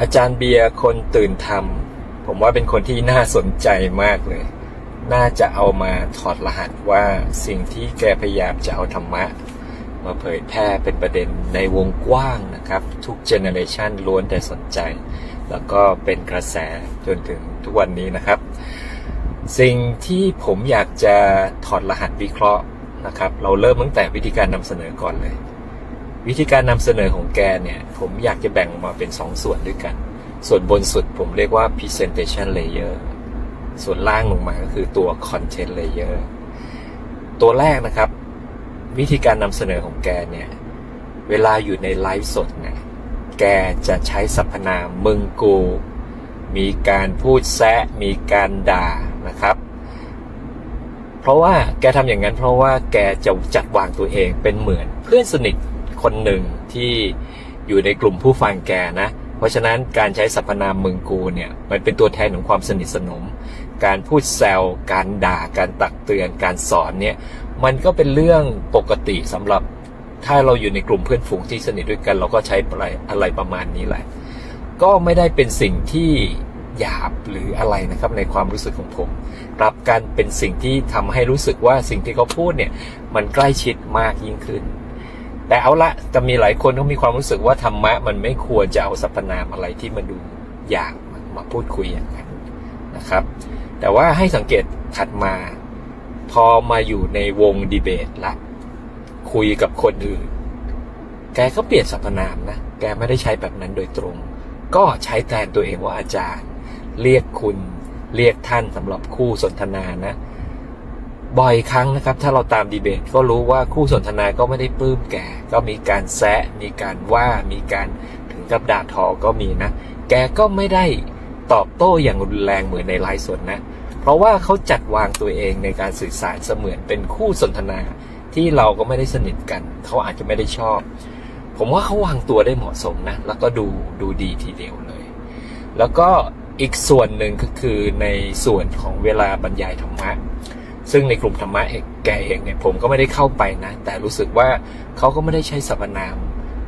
อาจารย์เบียร์คนตื่นทำผมว่าเป็นคนที่น่าสนใจมากเลย น่าจะเอามาถอดรหัสว่าสิ่งที่แกพยายามจะเอาธรรมะ มาเผยแพร่เป็นประเด็นในวงกว้างนะครับ ทุกเจเนอเรชันล้วนแต่สนใจ แล้วก็เป็นกระแสจนถึงทุกวันนี้นะครับ สิ่งที่ผมอยากจะถอดรหัสวิเคราะห์นะครับ เราเริ่มตั้งแต่วิธีการนำเสนอก่อนเลย วิธีการนำเสนอของแกเนี่ย ผมอยากจะแบ่งออกมาเป็น2ส่วนด้วยกัน ส่วนบนสุดผมเรียกว่า presentation layer ส่วนล่างลงมาก็คือตัว content layer ตัวแรกนะครับ วิธีการนำเสนอของแกเนี่ย เวลาอยู่ในไลฟ์สดเนี่ยแกจะใช้สรรพนามมึงกู มีการพูดแซะ มีการด่านะครับ เพราะว่าแกทำอย่างนั้นเพราะว่าแกจะจัดวางตัวเองเป็นเหมือนเพื่อนสนิท คนหนึ่งที่อยู่ในกลุ่มผู้ฟังแกนะ เพราะฉะนั้นการใช้สรรพนามมึงกูเนี่ยมันเป็นตัวแทนของความสนิทสนม การพูดแซวการด่า การตักเตือน การสอนเนี่ยมันก็เป็นเรื่องปกติสำหรับถ้าเราอยู่ในกลุ่มเพื่อนฝูงที่สนิทด้วยกัน เราก็ใช้อะไรอะไรประมาณนี้แหละ ก็ไม่ได้เป็นสิ่งที่หยาบหรืออะไรนะครับในความรู้สึกของผมกลับกันเป็นสิ่งที่ทำให้รู้สึกว่าสิ่งที่เขาพูดเนี่ยมันใกล้ชิดมากยิ่งขึ้น แต่เอาละจะมีหลายคนเขามีความรู้สึกว่าธรรมะมันไม่ควรจะเอาสรรพนามอะไรที่มันดูหยาบมาพูดคุยอย่างนั้นนะครับ แต่ว่าให้สังเกตถัดมา พอมาอยู่ในวงดีเบตละคุยกับคนอื่น แกก็เปลี่ยนสรรพนามนะ แกไม่ได้ใช้แบบนั้นโดยตรง ก็ใช้แทนตัวเองว่าอาจารย์ เรียกคุณ เรียกท่านสำหรับคู่สนทนานะ บ่อยครั้งนะครับ ถ้าเราตามดีเบตก็รู้ว่าคู่สนทนาก็ไม่ได้ปลื้มแกก็มีการแซะ มีการว่ามีการถึงกับด่าทอก็มีนะ แกก็ไม่ได้ตอบโต้อย่างรุนแรงเหมือนในไลฟ์สดนะ เพราะว่าเขาจัดวางตัวเองในการสื่อสารเสมือนเป็นคู่สนทนาที่เราก็ไม่ได้สนิทกัน เขาอาจจะไม่ได้ชอบ ผมว่าเขาวางตัวได้เหมาะสมนะ แล้วก็ดูดูดีทีเดียวเลย แล้วก็อีกส่วนหนึ่งก็คือในส่วนของเวลาบรรยายธรรมะ ซึ่งในกลุ่มธรรมะแกเองเนี่ยผมก็ไม่ได้เข้าไปนะ แต่รู้สึกว่าเขาก็ไม่ได้ใช้สรรพนาม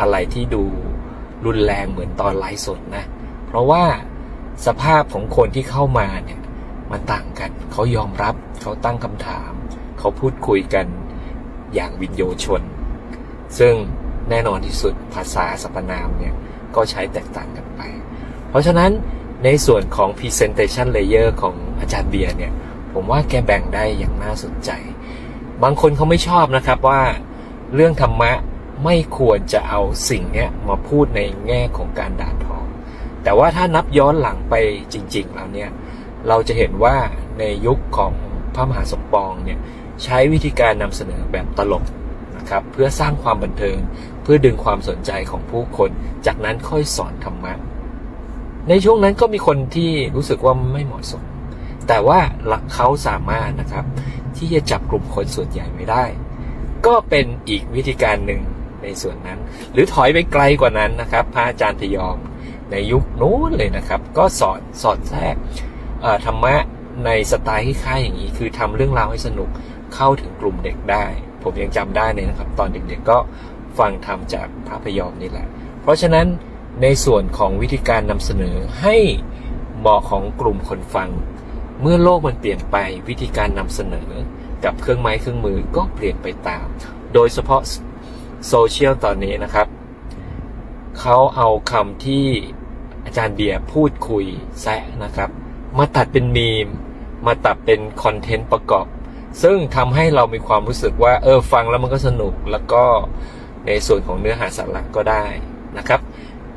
อะไรที่ดูรุนแรงเหมือนตอนไลฟ์สดนะ เพราะว่าสภาพของคนที่เข้ามาเนี่ยมันต่างกัน เขายอมรับ เขาตั้งคำถาม เขาพูดคุยกันอย่างวินโยชน ซึ่งแน่นอนที่สุดภาษาสรรพนามเนี่ยก็ใช้แตกต่างกันไป เพราะฉะนั้นในส่วนของ presentation layer ของอาจารย์เบียร์เนี่ย ผมว่าแกแบ่งได้อย่างน่าสนใจ บางคนเขาไม่ชอบนะครับว่าเรื่องธรรมะไม่ควรจะเอาสิ่งเนี้ยมาพูดในแง่ของการด่าทอ แต่ว่าถ้านับย้อนหลังไปจริง ๆ แล้วเนี่ยเราจะเห็นว่าในยุคของพระมหาสมปองเนี่ยใช้วิธีการนำเสนอแบบตลกนะครับเพื่อสร้างความบันเทิง เพื่อดึงความสนใจของผู้คน จากนั้นค่อยสอนธรรมะ ในช่วงนั้นก็มีคนที่รู้สึกว่าไม่เหมาะสม แต่ว่าเขาสามารถนะครับ ที่จะจับกลุ่มคนส่วนใหญ่ไว้ได้ ก็เป็นอีกวิธีการหนึ่งในส่วนนั้น หรือถอยไปไกลกว่านั้นนะครับ พระอาจารย์พยอมในยุคนู้นเลยนะครับ ก็สอนสอนแทรกธรรมะในสไตล์คล้ายๆอย่างนี้ คือทำเรื่องราวให้สนุกเข้าถึงกลุ่มเด็กได้ ผมยังจำได้เลยนะครับ ตอนเด็กๆก็ฟังทำจากพระพยอมนี่แหละ เพราะฉะนั้นในส่วนของวิธีการนำเสนอให้เหมาะของกลุ่มคนฟัง เมื่อโลกมันเปลี่ยนไปวิธีการนำเสนอกับเครื่องไม้เครื่องมือก็เปลี่ยนไปตาม โดยเฉพาะโซเชียลตอนนี้นะครับ เขาเอาคำที่อาจารย์เบียร์พูดคุยแซะนะครับ มาตัดเป็นมีม มาตัดเป็นคอนเทนต์ประกอบ ซึ่งทำให้เรามีความรู้สึกว่า เออฟังแล้วมันก็สนุกแล้วก็ในส่วนของเนื้อหาสาระก็ได้นะครับ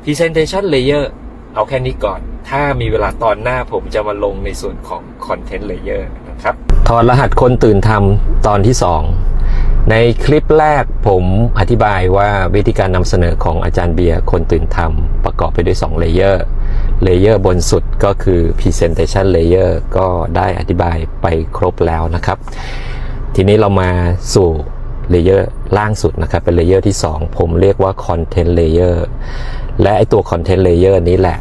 Presentation Layer เอาแค่นี้ก่อน ถ้ามีเวลาตอนหน้าผมจะมาลงในส่วนของ Content Layer นะครับถอดรหัสคนตื่นทำตอนที่ 2 ในคลิปแรกผมอธิบายว่าวิธีการนำเสนอของอาจารย์เบียร์คนตื่นทำประกอบไปด้วย2 Layer เลเยอร์บนสุดก็คือ Presentation Layer ก็ได้อธิบายไปครบแล้วนะครับ ทีนี้เรามาสู่เลเยอร์ล่างสุดนะครับ เป็นเลเยอร์ที่ 2 ผมเรียกว่า Content Layer และไอตัว Content Layer นี้แหละ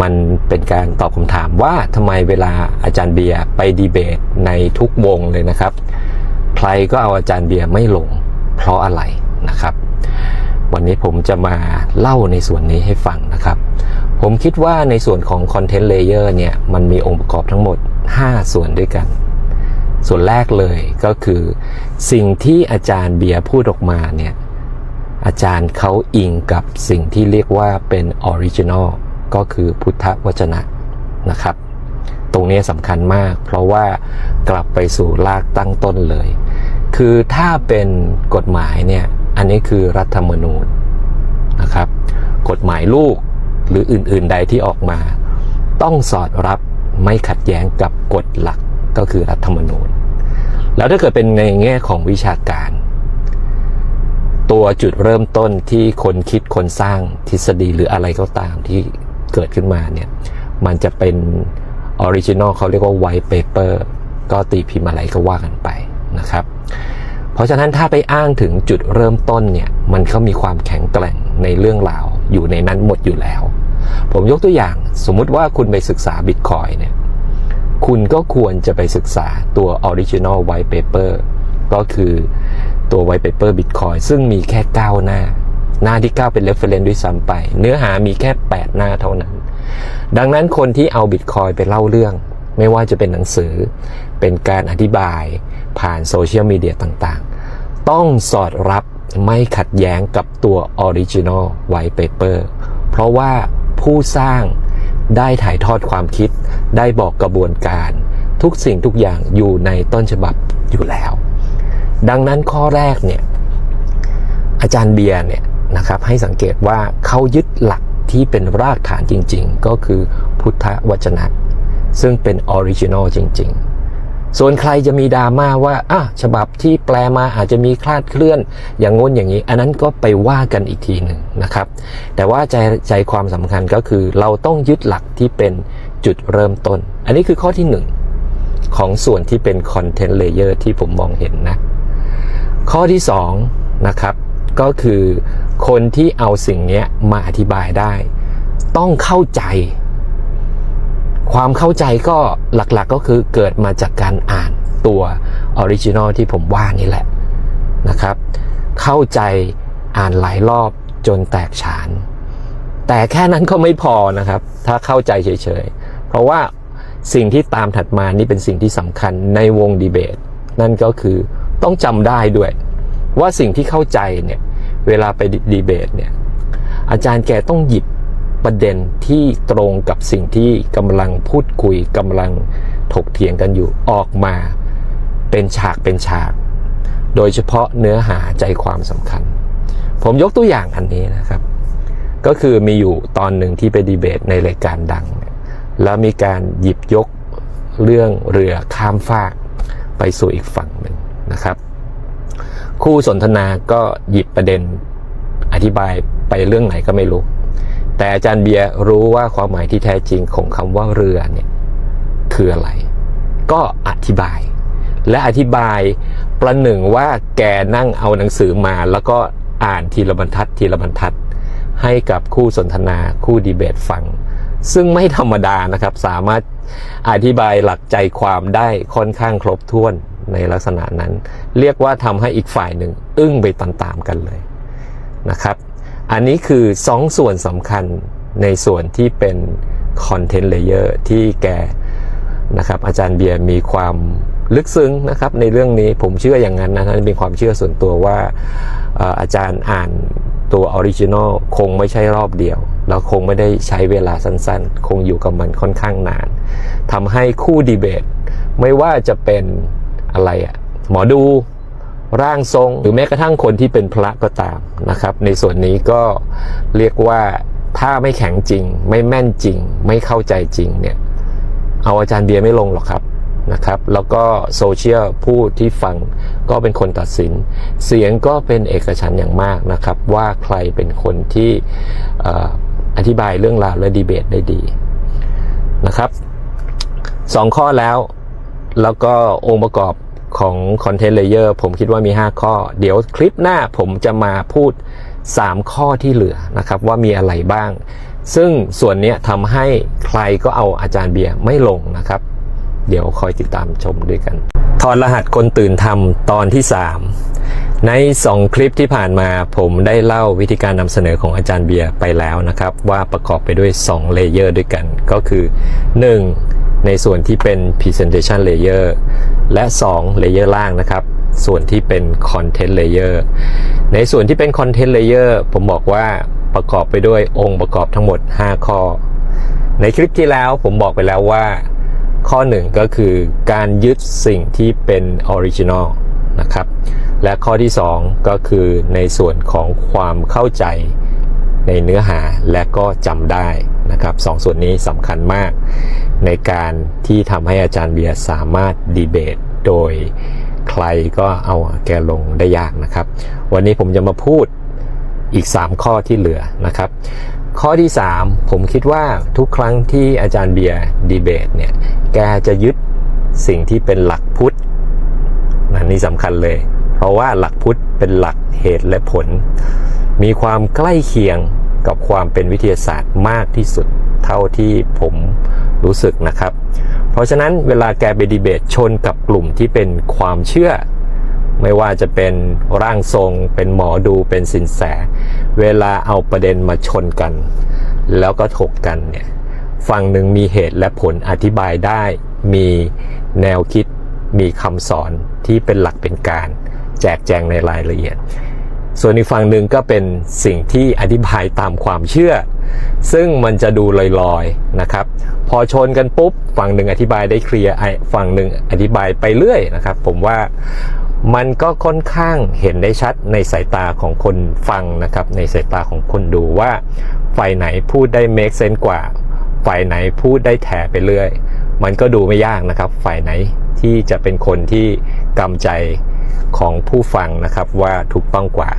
มันเป็นการตอบคำถามว่าทำไมเวลาอาจารย์เบียร์ไปดีเบตในทุกวงเลยนะครับ ใครก็เอาอาจารย์เบียร์ไม่ลงเพราะอะไรนะครับ วันนี้ผมจะมาเล่าในส่วนนี้ให้ฟังนะครับ ผมคิดว่าในส่วนของ Content Layer เนี่ยมันมีองค์ประกอบทั้งหมด 5 ส่วนด้วยกันส่วนแรกเลยก็คือ สิ่งที่อาจารย์เบียร์พูดออกมาเนี่ย อาจารย์เขาอิงกับสิ่งที่เรียกว่าเป็นออริจินอลก็คือพุทธวจนะนะครับ ตรงนี้สำคัญมาก เพราะว่ากลับไปสู่รากตั้งต้นเลย คือถ้าเป็นกฎหมายเนี่ยอันนี้คือรัฐธรรมนูญนะครับ กฎหมายลูกหรืออื่น ๆ ใดที่ออกมา ต้องสอดรับไม่ขัดแย้งกับกฎหลักก็คือรัฐธรรมนูญ แล้วถ้าเกิดเป็นในแง่ของวิชาการ ตัวจุดเริ่มต้นที่คนคิดคนสร้างทฤษฎีหรืออะไรก็ตามที่เกิดขึ้นมาเนี่ยมันจะเป็นออริจินอลเขาเรียกว่าไว t ์เปเปอร์ก็ตีพิมพ์อะไรก็ว่ากันไปนะครับ เพราะฉะนั้นถ้าไปอ้างถึงจุดเริ่มต้นเนี่ยมันก็มีความแข็งแกร่งในเรื่องราวอยู่ในนั้นหมดอยู่แล้ว ผมยกตัวอย่างสมมุติว่าคุณไปศึกษาบิตคอยเนี่ยคุณก็ควรจะไปศึกษาตัว Original White Paper ก็คือ ตัว White Paper Bitcoin ซึ่งมีแค่ 9 หน้า หน้าที่ 9 เป็น reference ด้วยซ้ำไป เนื้อหามีแค่ 8 หน้าเท่านั้น ดังนั้นคนที่เอา Bitcoin ไปเล่าเรื่อง ไม่ว่าจะเป็นหนังสือ เป็นการอธิบาย ผ่านโซเชียลมีเดียต่างๆ ต้องสอดรับไม่ขัดแย้งกับตัว Original White Paper เพราะว่าผู้สร้างได้ถ่ายทอดความคิด ได้บอกกระบวนการ ทุกสิ่งทุกอย่างอยู่ในต้นฉบับอยู่แล้ว ดังนั้นข้อแรกเนี่ยอาจารย์เบียร์เนี่ยนะครับให้สังเกตว่าเขายึดหลักที่เป็นรากฐานจริง ๆ ก็คือพุทธวจนะ ซึ่งเป็นออริจินอลจริง ๆ ส่วนใครจะมีดราม่าว่าอะฉบับที่แปลมาอาจจะมีคลาดเคลื่อนอย่างงนอย่างนี้ อันนั้นก็ไปว่ากันอีกทีหนึ่งนะครับ แต่ว่าใจใจความสำคัญก็คือเราต้องยึดหลักที่เป็นจุดเริ่มต้น อันนี้คือข้อที่หนึ่งของส่วนที่เป็นคอนเทนต์เลเยอร์ที่ผมมองเห็นนะ ข้อที่สองนะครับก็คือคนที่เอาสิ่งนี้มาอธิบายได้ ต้องเข้าใจ ความเข้าใจก็หลักๆก็คือเกิดมาจากการอ่านตัวออริจินอลที่ผมว่านี่แหละนะครับ เข้าใจอ่านหลายรอบจนแตกฉาน แต่แค่นั้นก็ไม่พอนะครับ ถ้าเข้าใจเฉยๆ เพราะว่าสิ่งที่ตามถัดมานี่เป็นสิ่งที่สำคัญในวงดีเบต นั่นก็คือ ต้องจำได้ด้วย ว่าสิ่งที่เข้าใจเนี่ยเวลาไปดีเบตเนี่ยอาจารย์แกต้องหยิบประเด็นที่ตรงกับสิ่งที่กำลังพูดคุยกำลังถกเถียงกันอยู่ออกมา เป็นฉากเป็นฉาก โดยเฉพาะเนื้อหาใจความสำคัญ ผมยกตัวอย่างอันนี้นะครับ ก็คือมีอยู่ตอนหนึ่งที่ไปดีเบตในรายการดัง แล้วมีการหยิบยกเรื่องเรือข้ามฟากไปสู่อีกฝั่งหนึ่ง นะครับ คู่สนทนาก็หยิบประเด็นอธิบายไปเรื่องไหนก็ไม่รู้ แต่อาจารย์เบียร์รู้ว่าความหมายที่แท้จริงของคำว่าเรือเนี่ยคืออะไร ก็อธิบาย และอธิบายประหนึ่งว่าแกนั่งเอาหนังสือมา แล้วก็อ่านทีละบรรทัดทีละบรรทัด ให้กับคู่สนทนาคู่ดีเบตฟังซึ่งไม่ธรรมดานะครับ สามารถอธิบายหลักใจความได้ค่อนข้างครบถ้วน ในลักษณะนั้น เรียกว่าทำให้อีกฝ่ายหนึ่งอึ้งไปตามๆกันเลยนะครับ อันนี้คือสองส่วนสำคัญในส่วนที่เป็นคอนเทนต์เลเยอร์ที่แกนะครับอาจารย์เบียร์มีความลึกซึ้งนะครับในเรื่องนี้ผมเชื่ออย่างนั้นนะนั่นเป็นความเชื่อส่วนตัวว่าเอ่ออาจารย์อ่านตัวออริจินอลคงไม่ใช่รอบเดียว แล้วคงไม่ได้ใช้เวลาสั้นๆ คงอยู่กับมันค่อนข้างนานทำให้คู่ดีเบต ไม่ว่าจะเป็น อะไรอะหมอดูร่างทรงหรือแม้กระทั่งคนที่เป็นพระก็ตามนะครับ ในส่วนนี้ก็เรียกว่าถ้าไม่แข็งจริง ไม่แม่นจริง ไม่เข้าใจจริงเนี่ยเอาอาจารย์เบียร์ไม่ลงหรอกครับนะครับ แล้วก็โซเชียลผู้ที่ฟังก็เป็นคนตัดสิน เสียงก็เป็นเอกฉันอย่างมากนะครับ ว่าใครเป็นคนที่ออธิบายเรื่องราวและดีเบตได้ดีนะครับสองข้อแล้วแล้วก็องค์ประกอบ ของ Content Layer ผมคิดว่ามี 5 ข้อ เดี๋ยวคลิปหน้าผมจะมาพูด 3 ข้อที่เหลือนะครับว่ามีอะไรบ้าง ซึ่งส่วนนี้ทำให้ใครก็เอาอาจารย์เบียร์ไม่ลงนะครับ เดี๋ยวคอยติดตามชมด้วยกันถอดรหัสคนตื่นทำตอนที่ใน 2 คลิปที่ผ่านมาผมได้เล่าวิธีการนำเสนอของอาจารย์เบียร์ไปแล้วนะครับ ว่าประกอบไปด้วย 2 เลเยอร์ด้วยกันก็คือ 1. ในส่วนที่เป็น Presentation Layer และ2เลเยอร์ล่างนะครับ ส่วนที่เป็น Content Layer ในส่วนที่เป็น Content Layer ผมบอกว่าประกอบไปด้วยองค์ประกอบทั้งหมด 5 ข้อ ในคลิปที่แล้วผมบอกไปแล้วว่า ข้อหนึ่งก็คือการยึดสิ่งที่เป็นออริจินอลนะครับ และข้อที่ 2 ก็คือในส่วนของความเข้าใจในเนื้อหาและก็จำได้ นะครับสองส่วนนี้สำคัญมาก ในการที่ทำให้อาจารย์เบียร์สามารถดีเบต โดยใครก็เอาแกลงได้ยากนะครับ วันนี้ผมจะมาพูดอีก 3 ข้อที่เหลือนะครับ ข้อที่ 3 ผมคิดว่าทุกครั้งที่อาจารย์เบียร์ดีเบตเนี่ยแกจะยึดสิ่งที่เป็นหลักพุทธนะนี่สำคัญเลย เพราะว่าหลักพุทธเป็นหลักเหตุและผล มีความใกล้เคียง กับความเป็นวิทยาศาสตร์มากที่สุดเท่าที่ผมรู้สึกนะครับ เพราะฉะนั้นเวลาแกไปดีเบตชนกับกลุ่มที่เป็นความเชื่อ ไม่ว่าจะเป็นร่างทรง เป็นหมอดูเป็นสินแส เวลาเอาประเด็นมาชนกัน แล้วก็ถกกันเนี่ยฝั่งหนึ่งมีเหตุและผลอธิบายได้ มีแนวคิดมีคำสอนที่เป็นหลักเป็นการ แจกแจงในรายละเอียด ส่วนอีกฝั่งหนึ่งก็เป็นสิ่งที่อธิบายตามความเชื่อ ซึ่งมันจะดูลอยๆนะครับ พอชนกันปุ๊บ ฝั่งหนึ่งอธิบายได้เคลียร์ฝั่งหนึ่งอธิบายไปเรื่อยนะครับ ผมว่ามันก็ค่อนข้างเห็นได้ชัดในสายตาของคนฟังนะครับ ในสายตาของคนดูว่าฝ่ายไหนพูดได้ make sense กว่า ฝ่ายไหนพูดได้แถไปเรื่อย มันก็ดูไม่ยากนะครับ ฝ่ายไหนที่จะเป็นคนที่กำใจ ของผู้ฟังนะครับว่าถูกต้องกว่า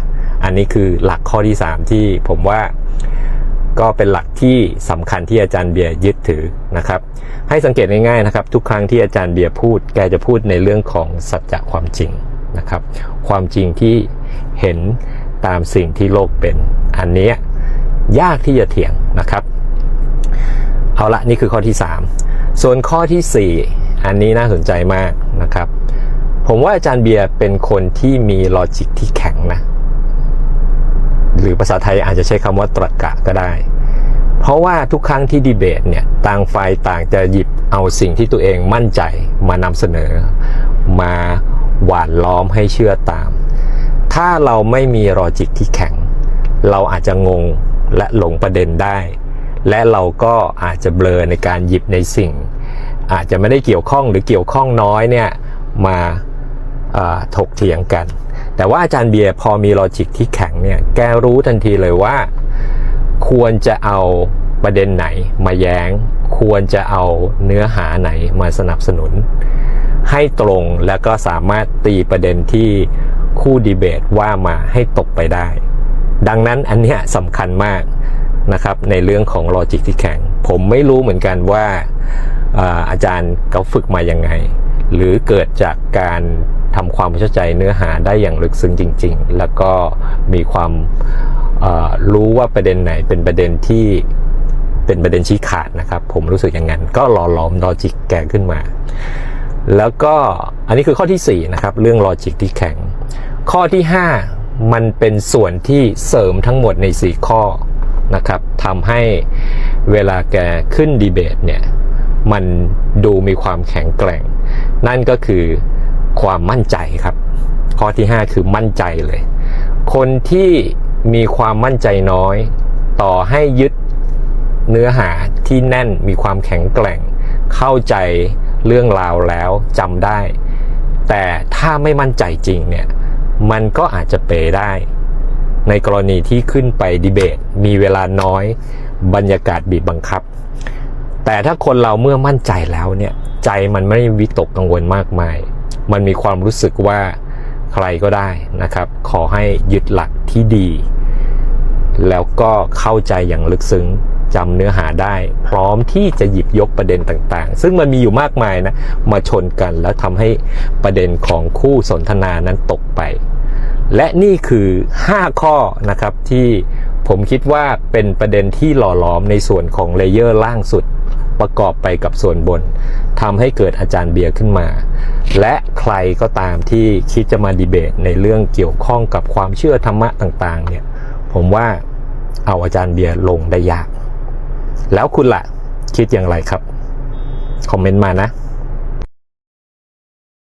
อันนี้คือหลักข้อที่ 3 ที่ผมว่าก็เป็นหลักที่สำคัญที่อาจารย์เบียร์ยึดถือนะครับ ให้สังเกตง่ายๆนะครับ ทุกครั้งที่อาจารย์เบียร์พูด แกจะพูดในเรื่องของสัจจะความจริงนะครับ ความจริงที่เห็นตามสิ่งที่โลกเป็น อันนี้ยากที่จะเถียงนะครับ เอาละนี่คือข้อที่ 3 ส่วนข้อทีสี่4 อันนี้น่าสนใจมากนะครับ ผมว่าอาจารย์เบียร์เป็นคนที่มีลอจิกที่แข็งนะ หรือภาษาไทยอาจจะใช้คำว่าตรรกะก็ได้ เพราะว่าทุกครั้งที่ดีเบตเนี่ย ต่างฝ่ายต่างจะหยิบเอาสิ่งที่ตัวเองมั่นใจมานำเสนอ มาหวานล้อมให้เชื่อตาม ถ้าเราไม่มีลอจิกที่แข็ง เราอาจจะงงและหลงประเด็นได้ และเราก็อาจจะเบลอในการหยิบในสิ่ง อาจจะไม่ได้เกี่ยวข้องหรือเกี่ยวข้องน้อยเนี่ยมาา ถกเถียงกัน แต่ว่าอาจารย์เบียร์พอมีลอจิกที่แข็งเนี่ยแกรู้ทันทีเลยว่า ควรจะเอาประเด็นไหนมาแย้ง ควรจะเอาเนื้อหาไหนมาสนับสนุน ให้ตรงและก็สามารถตีประเด็นที่คู่ดีเบตว่ามาให้ตกไปได้ ดังนั้นอันเนี้ยสำคัญมากนะครับในเรื่องของลอจิกที่แข็ง ผมไม่รู้เหมือนกันว่าอาอาจารย์เขาฝึกมายังไง หรือเกิดจากการ ทำความเข้าใจเนื้อหาได้อย่างลึกซึ้งจริง ๆ แล้วก็มีความรู้ว่าประเด็นไหนเป็นประเด็นที่เป็นประเด็นชี้ขาดนะครับ ผมรู้สึกอย่างนั้น ก็หล่อหลอมลอจิกแกขึ้นมา แล้วก็อันนี้คือข้อที่4นะครับเรื่องลอจิกที่แข็ง ข้อที่ 5 มันเป็นส่วนที่เสริมทั้งหมดใน 4 ข้อนะครับทำให้เวลาแกขึ้นดีเบตเนี่ยมันดูมีความแข็งแกร่ง นั่นก็คือ ความมั่นใจครับ ข้อที่ 5 คือมั่นใจเลย คนที่มีความมั่นใจน้อย ต่อให้ยึดเนื้อหาที่แน่นมีความแข็งแกร่ง เข้าใจเรื่องราวแล้วจำได้ แต่ถ้าไม่มั่นใจจริงเนี่ยมันก็อาจจะเปได้ ในกรณีที่ขึ้นไปดีเบต มีเวลาน้อย บรรยากาศบีบบังคับ แต่ถ้าคนเราเมื่อมั่นใจแล้วเนี่ยใจมันไม่วิตกกังวลมากมาย มันมีความรู้สึกว่าใครก็ได้นะครับ ขอให้ยึดหลักที่ดี แล้วก็เข้าใจอย่างลึกซึ้งจำเนื้อหาได้ พร้อมที่จะหยิบยกประเด็นต่างๆ ซึ่งมันมีอยู่มากมายนะ มาชนกันแล้วทำให้ประเด็นของคู่สนทนานั้นตกไป และนี่คือ 5 ข้อนะครับที่ผมคิดว่าเป็นประเด็นที่หล่อหลอมในส่วนของเลเยอร์ล่างสุด ประกอบไปกับส่วนบนทำให้เกิดอาจารย์เบียร์ขึ้นมา และใครก็ตามที่คิดจะมาดีเบตในเรื่องเกี่ยวข้องกับความเชื่อธรรมะต่างๆ เนี่ย ผมว่าเอาอาจารย์เบียร์ลงได้ยาก แล้วคุณล่ะคิดอย่างไรครับ คอมเมนต์มานะ